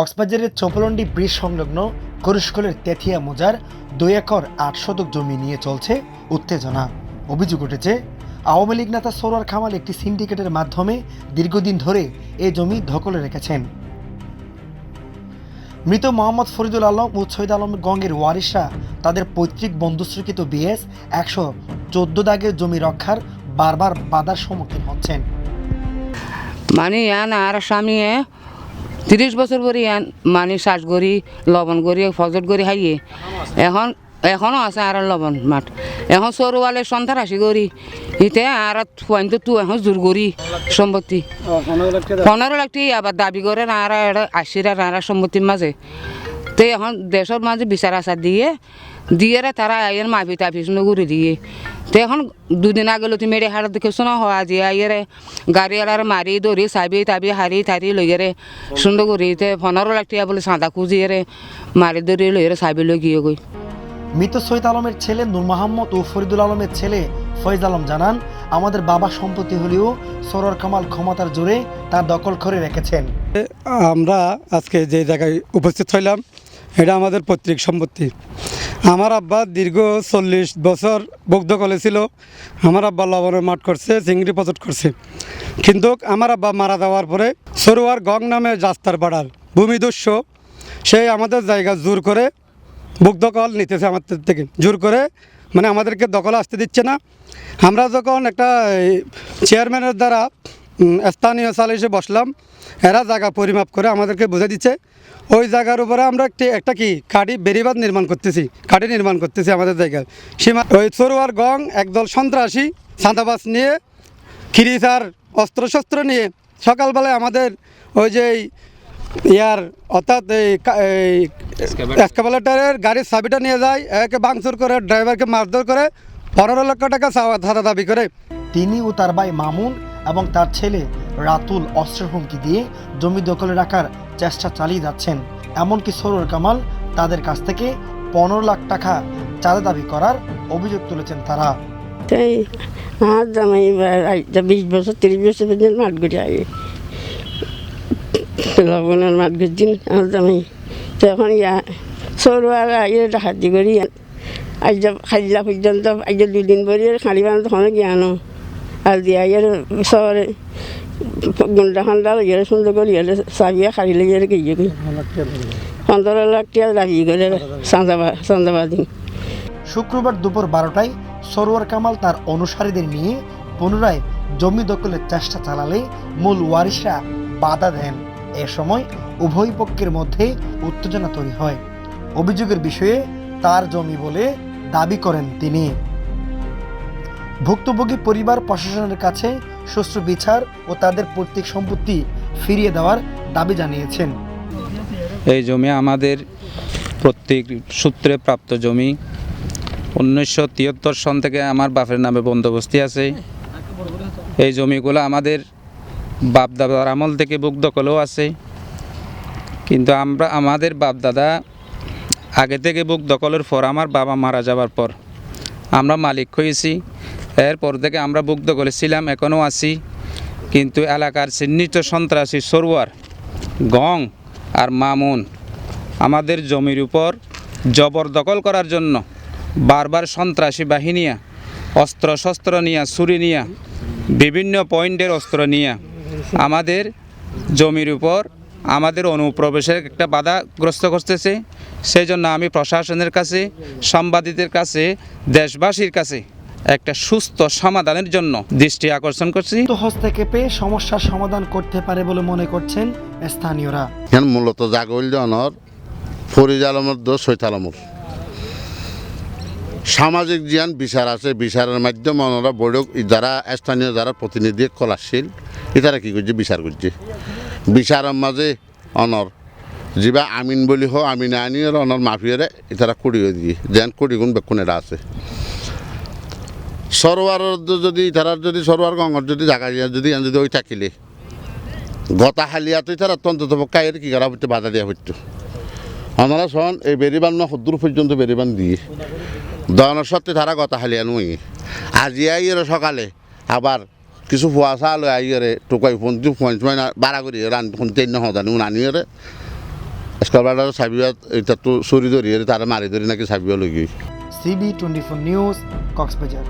কক্সবাজারের চোপলন্ডি ব্রিজ সংলগ্ন কুরুশকলের তেথিয়া মোজার দুই একর আট শতক জমি নিয়ে চলছে উত্তেজনা। অভিযোগ উঠেছে, আওয়ামী লীগ নেতা সরোয়ার খামাল একটি সিন্ডিকেটের মাধ্যমে দীর্ঘদিন ধরে এই জমি ধকলে রেখেছেন। মৃত মোহাম্মদ ফরিদুল আলম ও সৈদ আলম গঙ্গের ওয়ারিশরা তাদের পৈতৃক বন্ধুস্বীকৃত বিএস একশো চোদ্দ দাগের জমি রক্ষার বারবার বাধার সম্মুখীন হচ্ছেন। মানে আর স্বামী তিরিশ বছর পরে ইয়ান মানি শ্বাস করি লবণ করি ফজট করি হাইয়ে। এখন এখনও আছে আর লবণ মাঠ। এখন সরুয়ালে রাশি করি ইতে আর পয়েন্ট তু এখন জোর করি সম্পত্তি। পনেরো লাখ আবার দাবি করে না আর আশিরা আর সম্পত্তির মাঝে। তো এখন দেশের মাঝে বিচার আচার দিয়ে। দিয়ে রে তারা আইয়ের মাফি শুনে ঘুরে দিয়ে। তো এখন দুদিন আগে লতি মেরে হাড় দেখেছ না হওয়া যে আইয়েরে গাড়ি আলার মারি দৌড়ি চাবি তাবি হারি থারি লইয়েরে সুন্দর করি তে লাখ টাকা বলে সাঁদা খুঁজিয়ে রে মারি দৌড়ি লইয়েরে চাবি লই গিয়ে গই মৃত সৈয়দ আলমের ছেলে নূর মাহমুদ ও ফরিদুল আলমের ছেলে ফয়েজ আলম জানান আমাদের বাবা সম্পত্তি হলেও সরোয়ার কামাল ক্ষমতার জোরে তার দখল করে রেখেছেন। আমরা আজকে যে জায়গায় উপস্থিত হইলাম এটা আমাদের পৈতৃক সম্পত্তি। আমার আব্বা দীর্ঘ চল্লিশ বছর বগ্ধ কলেছিল আমার আব্বা লবণের মাঠ করছে, চিংড়ি পচট করছে। কিন্তু আমার আব্বা মারা যাওয়ার পরে সরোয়ার গং নামে রাস্তার পাড়ার ভূমিদস্য সেই আমাদের জায়গা জোর করে বুক দখল নিতেছে আমাদের থেকে। জোর করে মানে আমাদেরকে দখল আসতে দিচ্ছে না। আমরা যখন একটা চেয়ারম্যানের দ্বারা স্থানীয় সালিশে বসলাম। এরা জায়গা পরিমাপ করে আমাদেরকে বুঝে দিচ্ছে। ওই জায়গার উপরে আমরা একটি একটা কি? কাঠি বেরিবাদ নির্মাণ করতেছি। কাঠি নির্মাণ করতেছি আমাদের জায়গায়। সীমা ওই সরোয়ার গং একদল সন্ত্রাসী সাঁতাবাস নিয়ে খিরিসার অস্ত্রশস্ত্র নিয়ে সকালবেলায় আমাদের ওই যে ইয়ার অর্থাৎ এই কা- গাড়ির চাবিটা নিয়ে যায় একে বাংচুর করে ড্রাইভারকে মারধর করে পনেরো লক্ষ টাকা ধারা দাবি করে। তিনি ও তার ভাই মামুন এবং তার ছেলে রাতুল অস্ত্রের হুমকি দিয়ে জমি দখলে রাখার চেষ্টা চালিয়ে যাচ্ছেন। এমনকি সরোয়ার কামাল তাদের কাছ থেকে পনেরো লাখ টাকা চাঁদা দাবি করার অভিযোগ তুলেছেন তারা। তাই আমার জামাই বিশ বছর, তিরিশ বছর পর্যন্ত মাঠ ঘুরে আই। লবণের মাঠ ঘুরছি আমার জামাই তখন ইয়া সরু আর আইয়ে ডাকাতি করি। আজ খাইলা পর্যন্ত, আজ দুদিন পরে খালি বানো তখন জ্ঞানো আর দিয়া ইয়ার শহরে গুন্ডা খান্ডা সুন্দর করে গিয়ে পনেরো লাখ করে চাঁদাবা চাঁদাবাদি শুক্রবার দুপুর বারোটায় সরোয়ার কামাল তার অনুসারীদের নিয়ে পুনরায় জমি দখলের চেষ্টা চালালে মূল ওয়ারিশরা বাধা দেন। এ সময় উভয় পক্ষের মধ্যে উত্তেজনা তৈরি হয়। অভিযোগের বিষয়ে তার জমি বলে দাবি করেন তিনি। ভুক্তভোগী পরিবার প্রশাসনের কাছে সুষ্ঠু বিচার ও তাদের পৈতৃক সম্পত্তি ফিরিয়ে দেওয়ার দাবি জানিয়েছেন। এই জমি আমাদের প্রত্যেক সূত্রে প্রাপ্ত জমি। উনিশশো তিয়াত্তর সন থেকে আমার বাপের নামে বন্দোবস্তি আছে। এই জমিগুলো আমাদের বাপদাদার আমল থেকে বুক দখলও আছে। কিন্তু আমরা, আমাদের বাপ দাদা আগে থেকে বুক দখলের পর আমার বাবা মারা যাওয়ার পর আমরা মালিক হয়েছি। এরপর থেকে আমরা বুক দখলে ছিলাম এখনও আছি। কিন্তু এলাকার চিহ্নিত সন্ত্রাসী সরোয়ার, গং আর মামুন আমাদের জমির উপর জবরদখল করার জন্য বারবার সন্ত্রাসী বাহিনিয়া অস্ত্র শস্ত্র নিয়া, ছুরি নিয়া, বিভিন্ন পয়েন্টের অস্ত্র নিয়া আমাদের জমির উপর আমাদের অনুপ্রবেশের একটা বাধাগ্রস্ত করতেছে। সেই জন্য আমি প্রশাসনের কাছে, সাংবাদিকদের কাছে, দেশবাসীর কাছে একটা সুস্থ সমাধানের জন্য দৃষ্টি আকর্ষণ করছি। তো হস্তক্ষেপে সমস্যার সমাধান করতে পারে বলে মনে করছেন স্থানীয়রা। এখানে মূলত জাগল জনের ফরিজ আলমের দোষ সৈত আলমর। সামাজিক জ্ঞান বিচার আছে। বিচারের মাধ্যমে ওনারা বৈঠক যারা স্থানীয় যারা প্রতিনিধি কলাশীল এটারা কি করছে? বিচার করছে। বিচারের মাঝে অনর যিবা আমিন বলি হো আমিন আনি আর অনর মাফিয়ারে এটারা কুড়ি দিয়ে যেন কুড়ি গুণ বেক্ষণ এটা আছে। সরোয়ারের যদি তারা যদি সরোয়ার গঙ্গর যদি জায়গা যদি যদি ওই থাকিলে। গতা হালিয়াতে তারা তন্তত কায়ের কি করা হচ্ছে বাধা দেওয়া হচ্ছে আমরা শোন, এই বেরিবান না সদ্দূর পর্যন্ত বেরিবান দিয়ে। দনের সত্ত্বে তারা গতা হালিয়া নই। আজি আইয়ের সকালে আবার কিছু ফুয়াশা আলো আইয়েরে টোকাই ফোন পঞ্চ বাড়া করি রান ফোন তেন হদানি আনিয়ে স্কলবারটা চাবিয়া এটা তো চুরি ধরি তারা মারি ধরি নাকি চাবিয়া লগি CB twenty four news, Cox's Bazar.